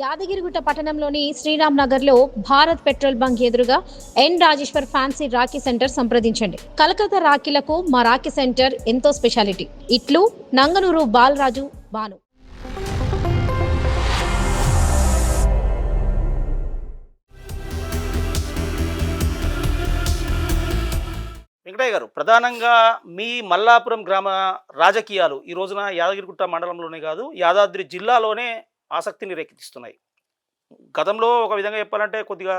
యాదగిరిగుట్ట పట్టణంలోని శ్రీరామ్ నగర్లో Bharat petrol bunk ఎదురుగా N Rajeshwar fancy rakhi centre సంప్రదించండి. కలకత్తా రాఖీలకు మా రాఖీ సెంటర్ ఎంతో స్పెషాలిటీ. ఇట్లు నంగనూరు బాలరాజు బాను. వెంకటయ్య గారు ప్రధానంగా మీ మల్లాపురం గ్రామ రాజకీయాలు ఈ రోజున యాదగిరిగుట్ట మండలంలోనే కాదు యాదాద్రి జిల్లాలోనే ఆసక్తిని రేకెత్తిస్తున్నాయి. గతంలో ఒక విధంగా చెప్పాలంటే కొద్దిగా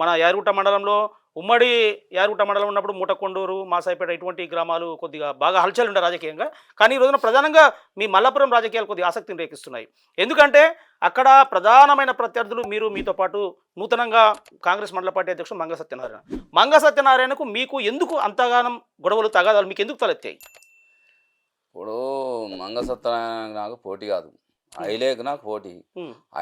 మన యారుగుట మండలంలో ఉమ్మడి యారుగుట మండలం ఉన్నప్పుడు మూటకొండూరు మాసాయిపేట ఇటువంటి గ్రామాలు కొద్దిగా బాగా హల్చల్ ఉండే రాజకీయంగా. కానీ ఈ రోజున ప్రధానంగా మీ మల్లాపురం రాజకీయాలు కొద్దిగా ఆసక్తిని రేకిస్తున్నాయి ఎందుకంటే అక్కడ ప్రధానమైన ప్రత్యర్థులు మీరు మీతో పాటు నూతనంగా కాంగ్రెస్ మండల పార్టీ అధ్యక్షుడు మంగ సత్యనారాయణ. మంగ సత్యనారాయణకు మీకు ఎందుకు అంతగానం గొడవలు తగాదాలు మీకు ఎందుకు తలెత్తాయి? ఇప్పుడు మంగ సత్యనారాయణ నాకు పోటీ కాదు. ఐలేకు నాకు పోటీ.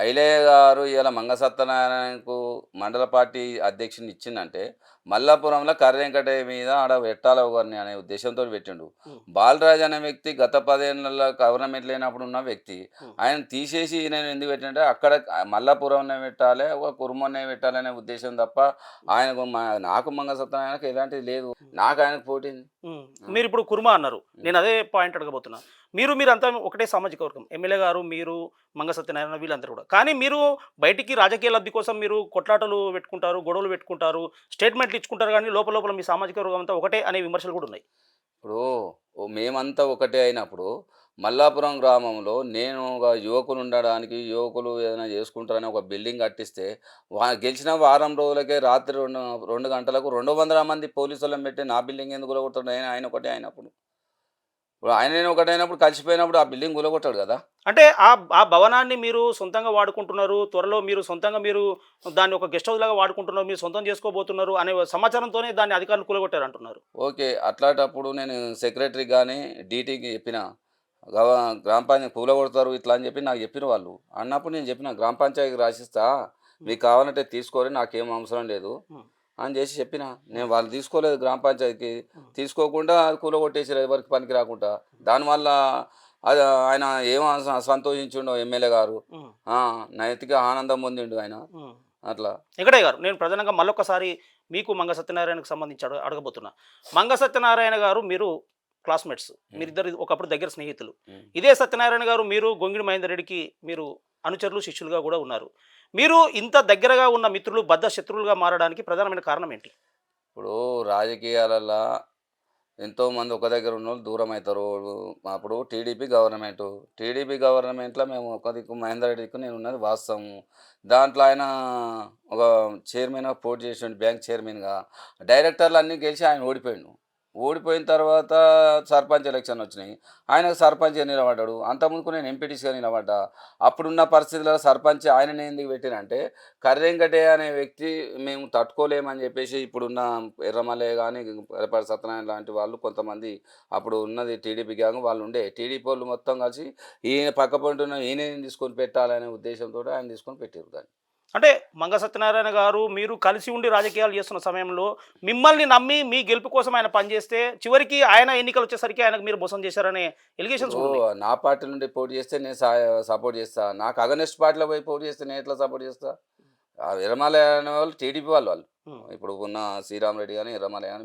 ఐలే గారు ఇలా మంగ సత్యనారాయణకు మండల పార్టీ అధ్యక్షుని ఇచ్చిందంటే మల్లాపురంలో కర్రెంకటయ్య మీద ఆడ పెట్టాలి ఒకరిని అనే ఉద్దేశంతో పెట్టిండు. బాలరాజ్ అనే వ్యక్తి గత పదేళ్ళ గవర్నమెంట్ లేనప్పుడు ఉన్న వ్యక్తి. ఆయన తీసేసి నేను ఎందుకు పెట్టినంటే అక్కడ మల్లాపురంనే పెట్టాలి ఒక కుర్మనే పెట్టాలి అనే ఉద్దేశం తప్ప ఆయనకు నాకు మంగ సత్యనారాయణకు ఎలాంటిది లేదు నాకు ఆయనకు పోటీ. మీరు ఇప్పుడు కుర్మా అన్నారు. నేను అదే పాయింట్ అడగబోతున్నా. మీరు మీరు అంతా ఒకటే సామాజిక వర్గం. ఎమ్మెల్యే గారు మీరు మంగ సత్యనారాయణ వీళ్ళందరూ కూడా. కానీ మీరు బయటికి రాజకీయ లబ్ధి కోసం మీరు కొట్లాటలు పెట్టుకుంటారు గొడవలు పెట్టుకుంటారు స్టేట్మెంట్లు ఇచ్చుకుంటారు కానీ లోపల లోపల మీ సామాజిక వర్గం అంతా ఒకటే అనే విమర్శలు కూడా ఉన్నాయి. ఇప్పుడు ఓ మేమంతా ఒకటే అయినప్పుడు మల్లాపురం గ్రామంలో నేను ఒక యువకులు ఉండడానికి యువకులు ఏదైనా చేసుకుంటారని ఒక బిల్డింగ్ కట్టిస్తే వా గెలిచిన వారం రోజులకే రాత్రి రెండు రెండు గంటలకు రెండు వందల మంది పోలీసులను పెట్టి నా బిల్డింగ్ ఎందుకు కూలగొట్టాడు ఆయన ఒకటే అయినప్పుడు. ఇప్పుడు ఆయన నేను ఒకటే అయినప్పుడు కలిసిపోయినప్పుడు ఆ బిల్డింగ్ కూలగొట్టాడు కదా. అంటే ఆ ఆ భవనాన్ని మీరు సొంతంగా వాడుకుంటున్నారు త్వరలో మీరు సొంతంగా మీరు దాన్ని ఒక గెస్ట్ హౌస్ లాగా వాడుకుంటున్నారు మీరు సొంతం చేసుకోబోతున్నారు అనే సమాచారంతోనే దాన్ని అధికారులు కూలగొట్టారు అంటున్నారు ఓకే అట్లాంటప్పుడు నేను సెక్రటరీ కానీ డీటీకి చెప్పిన గవ గ్రామ పంచాయతీ కూలగొడతారు ఇట్లా అని చెప్పి నాకు చెప్పిన వాళ్ళు. అన్నప్పుడు నేను చెప్పిన గ్రామ పంచాయతీకి రాసిస్తా మీకు కావాలంటే తీసుకోరు నాకేం అవసరం లేదు. అని చేసి చెప్పిన నేను వాళ్ళు తీసుకోలేదు గ్రామ పంచాయతీకి. తీసుకోకుండా కూలగొట్టేసారు ఎవరికి పనికి రాకుండా. దానివల్ల అది ఆయన ఏం సంతోషించిండో ఎమ్మెల్యే గారు. నైతిక ఆనందం పొందిండు ఆయన. అట్లా. వెంకటయ్య గారు? నేను ప్రధానంగా మళ్ళొకసారి మీకు మంగ సత్యనారాయణకు సంబంధించి అడగ అడగబోతున్నా. మంగ సత్యనారాయణ గారు మీరు క్లాస్మేట్స్. మీరిద్దరు ఒకప్పుడు దగ్గర స్నేహితులు. ఇదే సత్యనారాయణ గారు మీరు గొంగిడి మహేందర్ రెడ్డికి మీరు అనుచరులు శిష్యులుగా కూడా ఉన్నారు. మీరు ఇంత దగ్గరగా ఉన్న మిత్రులు బద్ద శత్రువులుగా మారడానికి ప్రధానమైన కారణం ఏంటి? ఇప్పుడు రాజకీయాలలో ఎంతోమంది ఒక దగ్గర ఉన్న వాళ్ళు దూరం అవుతారు అప్పుడు టీడీపీ గవర్నమెంట్. టీడీపీ గవర్నమెంట్లో మేము ఒక దిక్కు మహేందర్ రెడ్డికి నేను ఉన్నది వాస్తవము. దాంట్లో ఆయన ఒక చైర్మన్ పోటీ చేసిండు బ్యాంక్ చైర్మన్గా డైరెక్టర్లు అన్నీ గెలిచి ఆయన ఓడిపోయిండు. ఓడిపోయిన తర్వాత సర్పంచ్ ఎలక్షన్ వచ్చినాయి. ఆయనకు సర్పంచ్ నిలబడ్డాడు. అంతకుముందుకు నేను ఎంపీటీసీగా నిలబడ్డా. అప్పుడున్న పరిస్థితుల్లో సర్పంచ్ ఆయననే ఎందుకు పెట్టినంటే కర్రెంకటే అనే వ్యక్తి మేము తట్టుకోలేమని చెప్పేసి ఇప్పుడున్న ఎర్రమల్లయ్య కానీ ఎర్రపాటి సత్యనారాయణ లాంటి వాళ్ళు కొంతమంది అప్పుడు ఉన్నది టీడీపీ గ్యాంగ్ వాళ్ళు ఉండే టీడీపీ వాళ్ళు మొత్తం కలిసి ఈయన పక్క పంటున్న ఈయన తీసుకొని పెట్టాలనే ఉద్దేశంతో ఆయన తీసుకొని పెట్టారు దాన్ని. అంటే మంగ సత్యనారాయణ గారు మీరు కలిసి ఉండి రాజకీయాలు చేస్తున్న సమయంలో మిమ్మల్ని నమ్మి మీ గెలుపు కోసం ఆయన పనిచేస్తే చివరికి ఆయన ఎన్నికలు వచ్చేసరికి ఆయనకు మీరు మోసం చేశారనే ఎలిగేషన్స్ నా పార్టీ నుండి పోటీ చేస్తే నేను సపోర్ట్ చేస్తా. నాకు అగనెస్ట్ పార్టీలో పోయి పోటీ చేస్తే నేను ఎట్లా సపోర్ట్ చేస్తా? అనే వాళ్ళు టీడీపీ వాళ్ళు వాళ్ళు. ఇప్పుడు ఉన్న శ్రీరామ్ రెడ్డి కానీ ఎర్రమలయ కానీ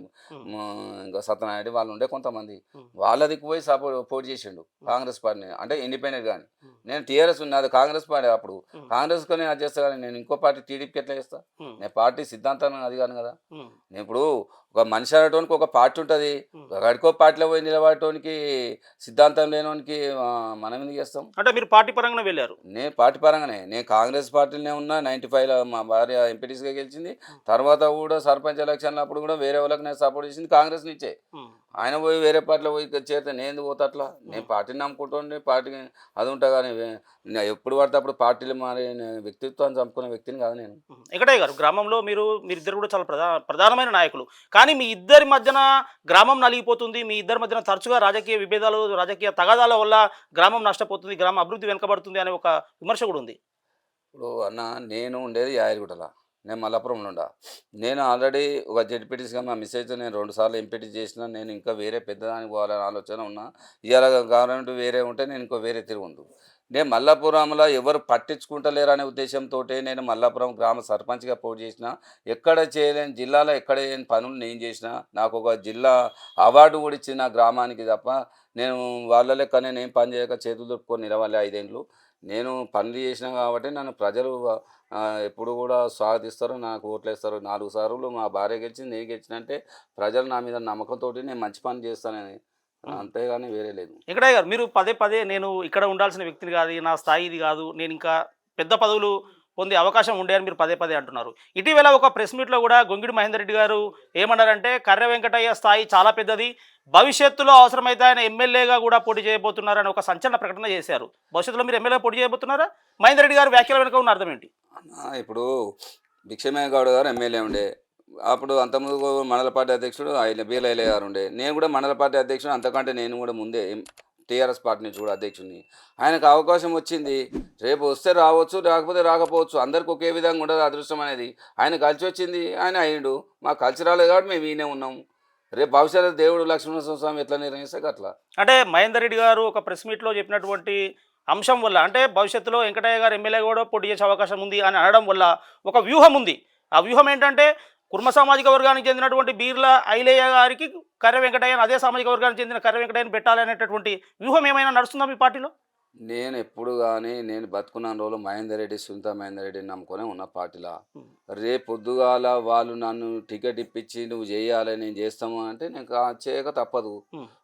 ఇంకా సత్యనారాయణ రెడ్డి వాళ్ళు ఉండే కొంతమంది. వాళ్ళ దిక్కు పోయి సపోర్ట్ పోటీ చేసిండు కాంగ్రెస్ పార్టీని. అంటే ఇండిపెండెంట్ కానీ. నేను టీఆర్ఎస్ ఉన్నది కాంగ్రెస్ పార్టీ అప్పుడు. కాంగ్రెస్ కొని అది చేస్తా కానీ నేను ఇంకో పార్టీ టీడీపీకి ఎట్లా చేస్తా? నేను పార్టీ సిద్ధాంతం అది కాను కదా నేను ఇప్పుడు ఒక మనిషి అనేటోనికి ఒక పార్టీ ఉంటుంది. గడికో పార్టీలో పోయి నిలబడటానికి సిద్ధాంతం లేనోనికి ఆ, మనం ఎందుకు చేస్తాం? అంటే మీరు పార్టీ పరంగానే వెళ్ళారు? నేను పార్టీ పరంగానే. నేను కాంగ్రెస్ పార్టీలోనే ఉన్నా. నైంటీ ఫైవ్లో మా భార్య ఎంపీటీసీగా గెలిచింది. తర్వాత కూడా సర్పంచ్ ఎలక్షన్లు అప్పుడు కూడా వేరే వాళ్ళకి నేను సపోర్ట్ చేసింది కాంగ్రెస్ నుంచే ఆయన పోయి వేరే పార్టీలో పోయి చేరితే నేను ఎందుకు పోతా అట్లా? నేను పార్టీని నమ్ముకుంటుండే పార్టీకి అది ఉంటా కానీ ఎప్పుడు పడితే అప్పుడు పార్టీలు మారి నేను వ్యక్తిత్వాన్ని చంపుకునే వ్యక్తిని కాదు నేను. వెంకటయ్య గారు గ్రామంలో మీరు మీరిద్దరు కూడా చాలా ప్రధా ప్రధానమైన నాయకులు. కానీ మీ ఇద్దరి మధ్యన గ్రామం నలిగిపోతుంది మీ ఇద్దరి మధ్యన తరచుగా రాజకీయ విభేదాలు రాజకీయ తగాదాల వల్ల గ్రామం నష్టపోతుంది గ్రామం అభివృద్ధి వెనుకబడుతుంది అనే ఒక విమర్శ కూడా ఉంది. ఇప్పుడు అన్న నేను ఉండేది యాయలగుట్టల. నేను మలపురంలో ఉండా. నేను ఆల్రెడీ ఒక జడ్పీటీసీగా మా మిస్సెస్ నేను రెండుసార్లు ఎంపీటీ చేసిన నేను ఇంకా వేరే పెద్దదానికి పోవాలని ఆలోచన ఉన్నా. ఇవాళ గవర్నమెంట్ వేరే ఉంటే నేను ఇంకో వేరే తిరిగి ఉండు. నేను మల్లాపురంలో ఎవరు పట్టించుకుంటలేరనే ఉద్దేశంతో నేను మల్లాపురం గ్రామ సర్పంచ్గా పోటీ చేసిన. ఎక్కడ చేయలేని జిల్లాలో ఎక్కడ చేయని పనులు నేను చేసిన. నాకు ఒక జిల్లా అవార్డు కూడా ఇచ్చిన గ్రామానికి తప్ప నేను వాళ్ళ లెక్క నేను పని చేయక చేతులు దొరుకుకొని నిలవాలి ఐదేండ్లు. నేను పనులు చేసిన కాబట్టి నన్ను ప్రజలు ఎప్పుడు కూడా స్వాగతిస్తారు నాకు ఓట్లేస్తారు. నాలుగు సార్లు మా భార్య గెలిచింది నేను గెలిచిన అంటే ప్రజలు నా మీద నమ్మకంతో నేను మంచి పని చేస్తానని. అంతేగాని వేరే లేదు. వెంకటయ్య గారు మీరు పదే పదే నేను ఇక్కడ ఉండాల్సిన వ్యక్తిని కాదు నా స్థాయి ఇది కాదు నేను ఇంకా పెద్ద పదవులు పొందే అవకాశం ఉండే అని మీరు పదే పదే అంటున్నారు. ఇటీవల ఒక ప్రెస్ మీట్లో కూడా గొంగిడి మహేందర్ రెడ్డి గారు ఏమన్నారంటే కర్ర వెంకటయ్య స్థాయి చాలా పెద్దది భవిష్యత్తులో అవసరమైతే ఆయన ఎమ్మెల్యేగా కూడా పోటీ చేయబోతున్నారని ఒక సంచలన ప్రకటన చేశారు. భవిష్యత్తులో మీరు ఎమ్మెల్యే పోటీ చేయబోతున్నారా? మహేందర్ రెడ్డి గారు వ్యాఖ్యల వెనుక ఉన్న అర్థం ఏంటి? ఇప్పుడు భిక్షమయ్య గౌడ్ గారు ఎమ్మెల్యే ఉండే అప్పుడు అంతకుముందు మండల పార్టీ అధ్యక్షుడు ఆయన బీలైలే గారు ఉండే. నేను కూడా మండల పార్టీ అధ్యక్షుడు అంతకంటే నేను కూడా ముందే టీఆర్ఎస్ పార్టీ నుంచి కూడా అధ్యక్షుడిని. ఆయనకు అవకాశం వచ్చింది. రేపు వస్తే రావచ్చు రాకపోతే రాకపోవచ్చు. అందరికి ఒకే విధంగా ఉండదు అదృష్టం అనేది. ఆయన కలిసి వచ్చింది ఆయన అయ్యిండు. మాకు కలిసి రాలేదు కాబట్టి మేము ఈయనే ఉన్నాం. రేపు భవిష్యత్తు దేవుడు లక్ష్మణ స్వామి ఎట్లా నిర్ణయిస్తే అట్లా. అంటే మహేందర్ రెడ్డి గారు ఒక ప్రెస్ మీట్లో చెప్పినటువంటి అంశం వల్ల అంటే భవిష్యత్తులో వెంకటయ్య గారు ఎమ్మెల్యే కూడా పోటీ చేసే అవకాశం ఉంది అని అనడం వల్ల ఒక వ్యూహం ఉంది. ఆ వ్యూహం ఏంటంటే కుర్మ సామాజిక వర్గానికి చెందినటువంటి బీర్ల ఐలయ్య గారికి కర్ర వెంకటయ్యని అదే సామాజిక వర్గానికి చెందిన కర్ర వెంకటయ్యని పెట్టాలనేటటువంటి వ్యూహం ఏమైనా నడుస్తుందా మీ పార్టీలో? నేను ఎప్పుడు కానీ నేను బతుకున్న రోజులు మహేందర్ రెడ్డి సునీత మహేందర్ రెడ్డిని నమ్ముకొని ఉన్న పార్టీలా. రేపు పొద్దుగాల వాళ్ళు నన్ను టికెట్ ఇప్పించి నువ్వు చేయాలి నేను చేస్తాము అంటే నేను చేయక తప్పదు.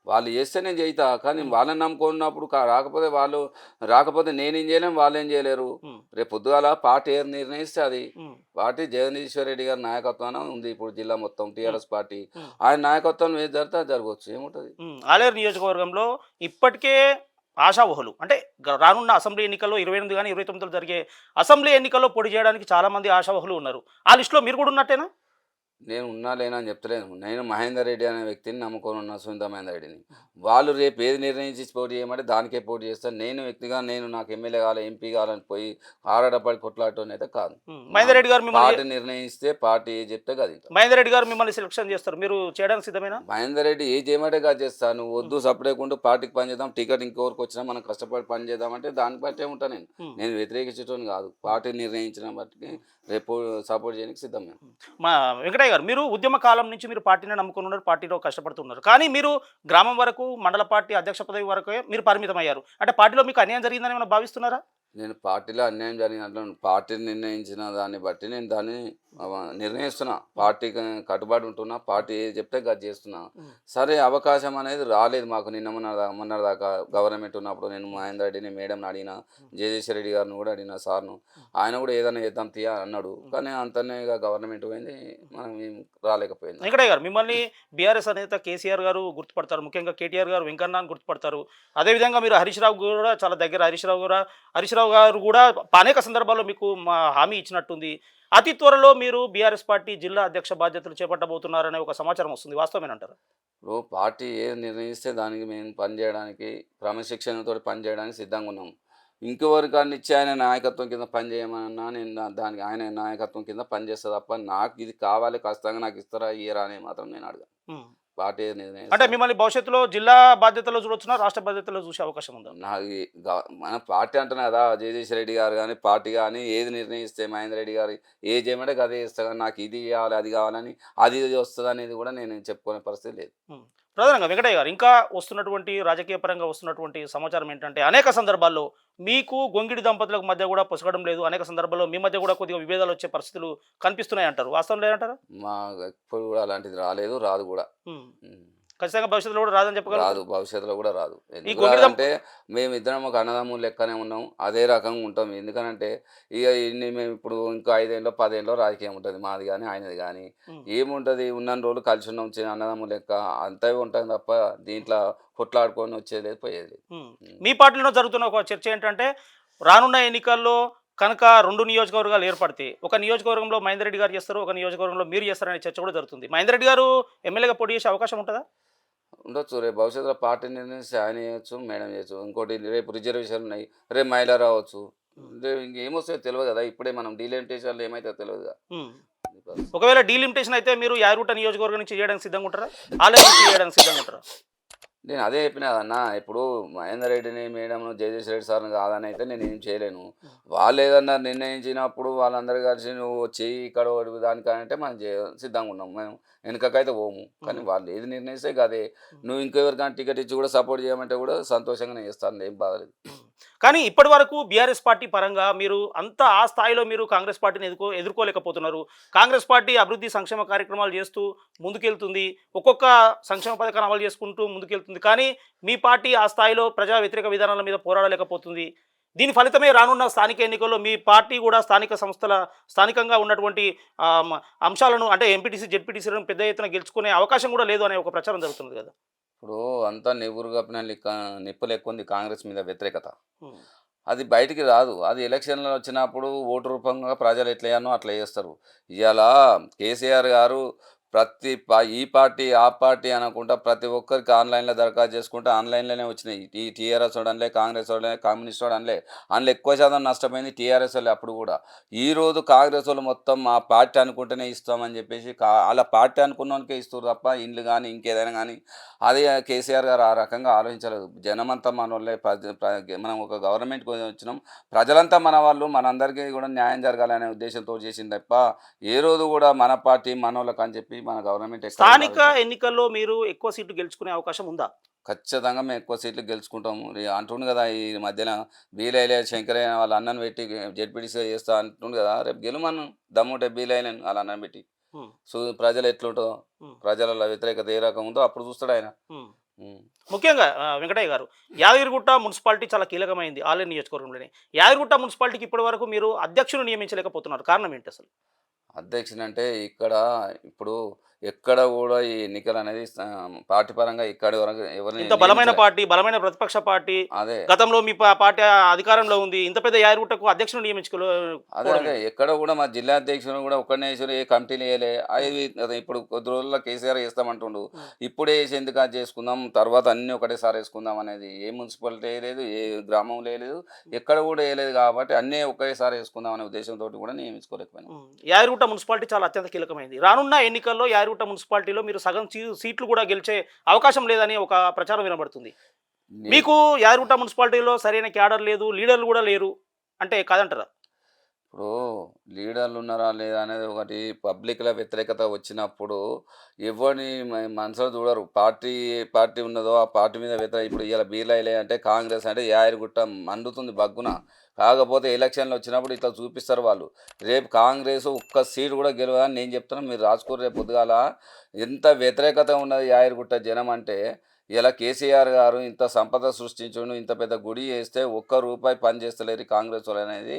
వాళ్ళు చేస్తే నేను చేయితా కానీ వాళ్ళని నమ్ముకున్నప్పుడు రాకపోతే వాళ్ళు రాకపోతే నేనేం చేయలేం వాళ్ళు ఏం చేయలేరు Hmm. రేపు పొద్దుగాల పార్టీ ఏది నిర్ణయిస్తే అది పార్టీ జగదీశ్వర్ రెడ్డి గారి నాయకత్వాన ఉంది ఇప్పుడు జిల్లా మొత్తం టీఆర్ఎస్ పార్టీ. ఆయన నాయకత్వం ఏది జరిగితే అది జరగవచ్చు ఏముంటుంది. ఆలేరు నియోజకవర్గంలో ఇప్పటికే ఆశావహులు. అంటే రానున్న అసెంబ్లీ ఎన్నికల్లో ఇరవై ఎనిమిది కానీ ఇరవై తొమ్మిదిలో జరిగే అసెంబ్లీ ఎన్నికల్లో పోటీ చేయడానికి చాలామంది ఆశావహులు ఉన్నారు. ఆ లిస్టులో మీరు కూడా ఉన్నట్టేనా? నేను ఉన్నా లేనా అని చెప్తలేను నేను మహేందర్ రెడ్డి అనే వ్యక్తిని నమ్ముకొని ఉన్నా సునీత మహేందర్ రెడ్డిని. వాళ్ళు రేపు ఏది నిర్ణయించి పోటీ చేయమంటే దానికే పోటీ చేస్తాను నేను వ్యక్తిగా నేను నాకు ఎమ్మెల్యే కావాలి ఎంపీ కావాలని పోయి ఆరాడపడి కొట్లాడటం అయితే కాదు. మహేందర్ రెడ్డి గారు పార్టీ నిర్ణయిస్తే పార్టీ ఏ చెప్తే అది మహేందర్ రెడ్డి గారు మిమ్మల్ని సెలక్షన్ చేస్తారు. మీరు చేయడానికి సిద్ధమేనా? మహేందర్ రెడ్డి ఏ చేయమంటే కాదు చేస్తాను వద్దు సపరేకుండా పార్టీకి పని చేద్దాం టికెట్ ఇంకెవరికి వచ్చినా మనం కష్టపడి పని చేద్దామంటే దాన్ని బట్టే ఉంటాను నేను. నేను వ్యతిరేకించడం కాదు. పార్టీ నిర్ణయించిన బట్టి రేపు సపోర్ట్ చేయడానికి సిద్ధం మేము. మా గారు మీరు ఉద్యమ కాలం నుంచి మీరు పార్టీని నమ్ముకుని ఉన్నారు పార్టీలో కష్టపడుతున్నారు. కానీ మీరు గ్రామం వరకు మండల పార్టీ అధ్యక్ష పదవి వరకే మీరు పరిమితం అయ్యారు అంటే పార్టీలో మీకు అన్యాయం జరిగిందని ఏమైనా భావిస్తున్నారా? నేను పార్టీలో అన్యాయం జరిగినట్లు పార్టీ నిర్ణయించిన దాన్ని బట్టి నేను దాన్ని నిర్ణయిస్తున్నా. పార్టీకి కట్టుబడి ఉంటున్నా. పార్టీ ఏది చెప్తే గది చేస్తున్నా. సరే అవకాశం అనేది రాలేదు మాకు నిన్న మొన్న మొన్నటి దాకా గవర్నమెంట్ ఉన్నప్పుడు నేను మహేందర్ రెడ్డిని మేడం అడిగిన జయదేశ్వర రెడ్డి గారిని కూడా అడిగిన సార్ను. ఆయన కూడా ఏదైనా చేద్దాం తీయ అన్నాడు. కానీ అంతనే ఇక గవర్నమెంట్ పోయింది. మనం ఏం రాలేకపోయింది. వెంకటయ్య గారు మిమ్మల్ని బీఆర్ఎస్ నేత కేసీఆర్ గారు గుర్తుపడతారు. ముఖ్యంగా కేటీఆర్ గారు వెంకన్న గుర్తుపడతారు. అదేవిధంగా మీరు హరీష్ రావు కూడా చాలా దగ్గర. హరీష్ రావు కూడా హరీష్ రావు గారు కూడా అనేక సందర్భాల్లో మీకు మా హామీ ఇచ్చినట్టుంది. అతి త్వరలో మీరు బీఆర్ఎస్ పార్టీ జిల్లా అధ్యక్ష బాధ్యతలు చేపట్టబోతున్నారనే ఒక సమాచారం వస్తుంది. వాస్తవమేనంటారు? ఇప్పుడు పార్టీ ఏది నిర్ణయిస్తే దానికి మేము పనిచేయడానికి క్రమశిక్షణతో పనిచేయడానికి సిద్ధంగా ఉన్నాం. ఇంకెవరికన్నా ఇచ్చి ఆయన నాయకత్వం కింద పనిచేయమన్నా నేను దానికి ఆయన నాయకత్వం కింద పనిచేస్తా తప్ప నాకు ఇది కావాలి ఖచ్చితంగా నాకు ఇస్తారా ఇయ్యరా అని మాత్రం నేను అడగాను. పార్టీ ఏది అంటే మిమ్మల్ని భవిష్యత్తులో జిల్లా బాధ్యతలో చూడొచ్చునా రాష్ట్ర బాధ్యతలో చూసే అవకాశం ఉందా? నాకు మన పార్టీ అంటున్నా కదా జగదీష్ రెడ్డి గారు కానీ పార్టీ కానీ ఏది నిర్ణయిస్తే మహేందర్ రెడ్డి గారు ఏ చేయమంటే అదే ఇస్తా కానీ నాకు ఇది కావాలి అది కావాలని అది ఇది వస్తుంది అనేది కూడా నేను చెప్పుకునే పరిస్థితి లేదు. ప్రధానంగా వెంకటయ్య గారు ఇంకా వస్తున్నటువంటి రాజకీయ పరంగా వస్తున్నటువంటి సమాచారం ఏంటంటే అనేక సందర్భాల్లో మీకు గొంగిడి దంపతులకు మధ్య కూడా పొసగడం లేదు. అనేక సందర్భాల్లో మీ మధ్య కూడా కొద్దిగా విభేదాలు వచ్చే పరిస్థితులు కనిపిస్తున్నాయి అంటారు వాస్తవం లేదంటారా? మా ఎప్పుడు కూడా అలాంటిది రాలేదు రాదు కూడా. ఖచ్చితంగా భవిష్యత్తులో కూడా రాదని చెప్పగలరు? రాదు భవిష్యత్తులో కూడా రాదు. ఎందుకు గొంగిడి రాదంటే మేము ఇద్దరం ఒక అన్నదమ్ములు లెక్కనే ఉన్నాం. అదే రకంగా ఉంటాం. ఎందుకనంటే ఇక ఇన్ని మేము ఇప్పుడు ఇంకో ఐదేళ్ళలో పదేళ్ళలో రాజకీయం ఉంటుంది. మాది కానీ ఆయనది కానీ. ఏముంటుంది? ఉన్న రోజులు కలిసి ఉన్నాం. చిన్న అన్నదమ్ములు లెక్క. అంతే ఉంటుంది తప్ప దీంట్లో కొట్లాడుకొని వచ్చేది పోయేది. మీ పార్టీలో జరుగుతున్న ఒక చర్చ ఏంటంటే రానున్న ఎన్నికల్లో కనుక రెండు నియోజకవర్గాలు ఏర్పడితే ఒక నియోజకవర్గంలో మహేందర్ రెడ్డి గారు చేస్తారు ఒక నియోజకవర్గంలో మీరు చేస్తారనే చర్చ కూడా జరుగుతుంది. మహేందర్ రెడ్డి గారు ఎమ్మెల్యేగా పోటీ చేసే అవకాశం ఉంటుందా? ఉండొచ్చు. రేపు భవిష్యత్తులో పార్టీ నిర్ణయిస్తే ఆయన చేయొచ్చు మేడం చేయొచ్చు. ఇంకోటి రేపు రిజర్వేషన్ ఉన్నాయి రేపు మహిళ రావచ్చు. రేపు ఇంకేమొస్తాయో తెలియదు కదా ఇప్పుడే మనం డీలిమిటేషన్లు ఏమైతే తెలియదు కదా. ఒకవేళ డీలిమిటేషన్ అయితే మీరు యారుట నియోజకవర్గం నుంచి చేయడానికి సిద్ధంగా ఉంటారా? ఆలయం నుంచి చేయడానికి సిద్ధంగా ఉంటారా? నేను అదే చెప్పిన అన్న ఇప్పుడు మహేందర్ రెడ్డిని మేడం జయదేశ్ రెడ్డి సార్ని కాదని అయితే నేను ఏం చేయలేను. వాళ్ళు ఏదన్నా నిర్ణయించినప్పుడు వాళ్ళందరూ కలిసి నువ్వు చెయ్యి ఇక్కడ దానికంటే మనం చే- సిద్ధంగా ఉన్నాం. మేము వెనుకకైతే పోము. కానీ వాళ్ళు ఏది నిర్ణయిస్తే అదే. నువ్వు ఇంకెవరికైనా టికెట్ ఇచ్చి కూడా సపోర్ట్ చేయమంటే కూడా సంతోషంగానే చేస్తాను. ఏం బాధలేదు కానీ ఇప్పటి వరకు బీఆర్ఎస్ పార్టీ పరంగా మీరు అంత ఆ స్థాయిలో మీరు కాంగ్రెస్ పార్టీని ఎదుర్కో ఎదుర్కోలేకపోతున్నారు. కాంగ్రెస్ పార్టీ అభివృద్ధి సంక్షేమ కార్యక్రమాలు చేస్తూ ముందుకెళ్తుంది. ఒక్కొక్క సంక్షేమ పథకాన్ని అమలు చేసుకుంటూ ముందుకెళ్తుంది. కానీ మీ పార్టీ ఆ స్థాయిలో ప్రజా వ్యతిరేక విధానాల మీద పోరాడలేకపోతుంది. దీని ఫలితమే రానున్న స్థానిక ఎన్నికల్లో మీ పార్టీ కూడా స్థానిక సంస్థల స్థానికంగా ఉన్నటువంటి అంశాలను అంటే ఎంపీటీసీ జెడ్పీటీసీలను పెద్ద ఎత్తున గెలుచుకునే అవకాశం కూడా లేదు అనే ఒక ప్రచారం జరుగుతుంది కదా. ఇప్పుడు అంతా నివురు కప్పిన నిప్పులు ఎక్కువ ఉంది కాంగ్రెస్ మీద వ్యతిరేకత. అది బయటికి రాదు. అది ఎలక్షన్లు వచ్చినప్పుడు ఓటు రూపంగా ప్రజలు ఎట్లయ్యానో అట్లా చేస్తారు. ఇవాళ కేసీఆర్ గారు ప్రతి పా- ఈ పార్టీ ఆ పార్టీ అనకుండా ప్రతి ఒక్కరికి ఆన్లైన్లో దరఖాస్తు చేసుకుంటే ఆన్లైన్లోనే వచ్చినాయి. ఈ టీఆర్ఎస్ వాడు అనలే కాంగ్రెస్ వాడు అనలే కమ్యూనిస్ట్ వాడు అనలే. అందులో ఎక్కువ శాతం నష్టపోయింది టీఆర్ఎస్ వాళ్ళు అప్పుడు కూడా. ఈ రోజు కాంగ్రెస్ వాళ్ళు మొత్తం మా పార్టీ అనుకుంటేనే ఇస్తామని చెప్పేసి అలా పార్టీ అనుకున్నోనికే ఇస్తారు తప్ప ఇండ్లు కానీ ఇంకేదైనా కానీ అదే కేసీఆర్ గారు ఆ రకంగా ఆలోచించలేదు. జనమంతా మన వాళ్ళే ప్ర- మనం ఒక గవర్నమెంట్ వచ్చినాం. ప్రజలంతా మన వాళ్ళు మనందరికీ కూడా న్యాయం జరగాలనే ఉద్దేశంతో చేసింది తప్ప ఏ రోజు కూడా మన పార్టీ మన వాళ్ళకి అని చెప్పి మన గవర్నమెంట్ స్థానిక. ఎన్నికల్లో మీరు ఎక్కువ సీట్లు గెలుచుకునే అవకాశం ఉందా ఖచ్చితంగా మేము ఎక్కువ సీట్లు గెలుచుకుంటాము అంటుండు కదా ఈ మధ్యన బీలైలే శంకరయ్య వాళ్ళ అన్నను పెట్టి జడ్పీటీసీగా చేస్తా అంటుండు కదా రేపు గెలుమను దమ్ముంటే బీలైలేను వాళ్ళ అన్నను పెట్టి. సో ప్రజలు ఎట్లుంటుందో. ప్రజల వ్యతిరేకత ఏ రకం ఉందో అప్పుడు చూస్తాడు ఆయన. ముఖ్యంగా వెంకటయ్య గారు యాదగిరిగుట్ట మున్సిపాలిటీ చాలా కీలకమైంది ఆలయ నియోజకవర్గంలోనే యాదగిరిగుట్ట మున్సిపాలిటీకి ఇప్పటి వరకు మీరు అధ్యక్షులు నియమించలేకపోతున్నారు కారణం ఏంటి అసలు అధ్యక్షుని అంటే ఇక్కడ ఇప్పుడు ఎక్కడ కూడా ఈ ఎన్నికలు అనేది పార్టీ పరంగా ఇక్కడ వరకు ఎవరిని ఇంత బలమైన. పార్టీ బలమైన ప్రతిపక్ష పార్టీ అదే. గతంలో మీ పార్టీ అధికారంలో ఉంది. ఇంత పెద్ద యాదగిరిగుట్టకు అధ్యక్షులు అదే నియమించుకోవడం అదే ఎక్కడ కూడా మా జిల్లా అధ్యక్షుడు కూడా ఒక్కడనే వేసారు ఏ కమిటీలు వేయలే. అవి అదే ఇప్పుడు కొద్ది రోజుల్లో కేసీఆర్ వేస్తామంటుండు. ఇప్పుడే వేసి ఎందుకు అది చేసుకుందాం? తర్వాత అన్ని ఒకటేసారి వేసుకుందాం అనేది ఏ మున్సిపాలిటీ వేయలేదు ఏ గ్రామం వేయలేదు ఎక్కడ కూడా వేయలేదు కాబట్టి అన్నీ ఒకేసారి వేసుకుందాం అనే ఉద్దేశంతో కూడా నియమించుకోలేకపోయినాం. ఉమ్, యాదగిరిగుట్ట మున్సిపాలిటీ చాలా అత్యంత కీలకమైంది. రానున్న ఎన్నికల్లో యాదగిరిగుట్ట మున్సిపాలిటీలో మీరు సగం సీట్లు కూడా గెలిచే అవకాశం లేదని ఒక ప్రచారం వినబడుతుంది. మీకు యాదగిరిగుట్ట మున్సిపాలిటీలో సరైన క్యాడర్ లేదు లీడర్లు కూడా లేరు అంటే కాదంటారా? ఇప్పుడు లీడర్లు ఉన్నారా లేదా అనేది ఒకటి పబ్లిక్లో వ్యతిరేకత వచ్చినప్పుడు ఎవరిని మనసులో చూడరు. పార్టీ పార్టీ ఉన్నదో ఆ పార్టీ మీద వ్యతిరేక ఇప్పుడు ఇలా బీర్లైలే అంటే కాంగ్రెస్ అంటే యాయరుగుట్ట మండుతుంది బగ్గున. కాకపోతే ఎలక్షన్లు వచ్చినప్పుడు ఇట్లా చూపిస్తారు వాళ్ళు. రేపు కాంగ్రెస్ ఒక్క సీట్ కూడా గెలవదని నేను చెప్తున్నాను మీరు రాసుకోరు రేపు పొద్దుగాల ఎంత వ్యతిరేకత ఉన్నది యాయరుగుట్ట జనం అంటే ఇలా కేసీఆర్ గారు ఇంత సంపద సృష్టించును ఇంత పెద్ద గుడి వేస్తే ఒక్క రూపాయి పని చేస్తలేరు ఈ కాంగ్రెస్ వాళ్ళు అనేది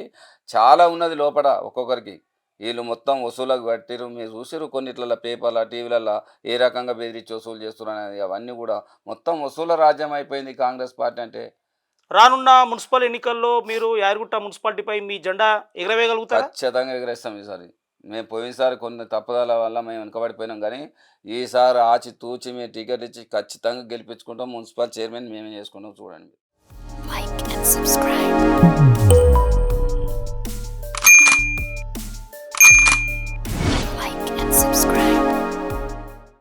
చాలా ఉన్నది లోపల ఒక్కొక్కరికి. వీళ్ళు మొత్తం వసూలకు కట్టిరు మీరు చూసిరు కొన్నిట్లలో పేపర్ల టీవీలలో ఏ రకంగా బెదిరించి వసూలు చేస్తున్నారు అనేది అవన్నీ కూడా మొత్తం వసూల రాజ్యం అయిపోయింది కాంగ్రెస్ పార్టీ అంటే. రానున్న మున్సిపల్ ఎన్నికల్లో మీరు యాదగిరిగుట్ట మున్సిపాలిటీపై మీ జెండా ఎగరవేయగలుగుతారా? ఖచ్చితంగా ఎగరేస్తాం ఈసారి. మేము పోయినసారి కొన్ని తప్పుదల వల్ల మేము వెనుకబడిపోయినాం కానీ ఈసారి ఆచి తూచి మేము టికెట్ ఇచ్చి ఖచ్చితంగా గెలిపించుకుంటాం మున్సిపల్ చైర్మన్ మేమే చేసుకుంటాం చూడండి like and subscribe.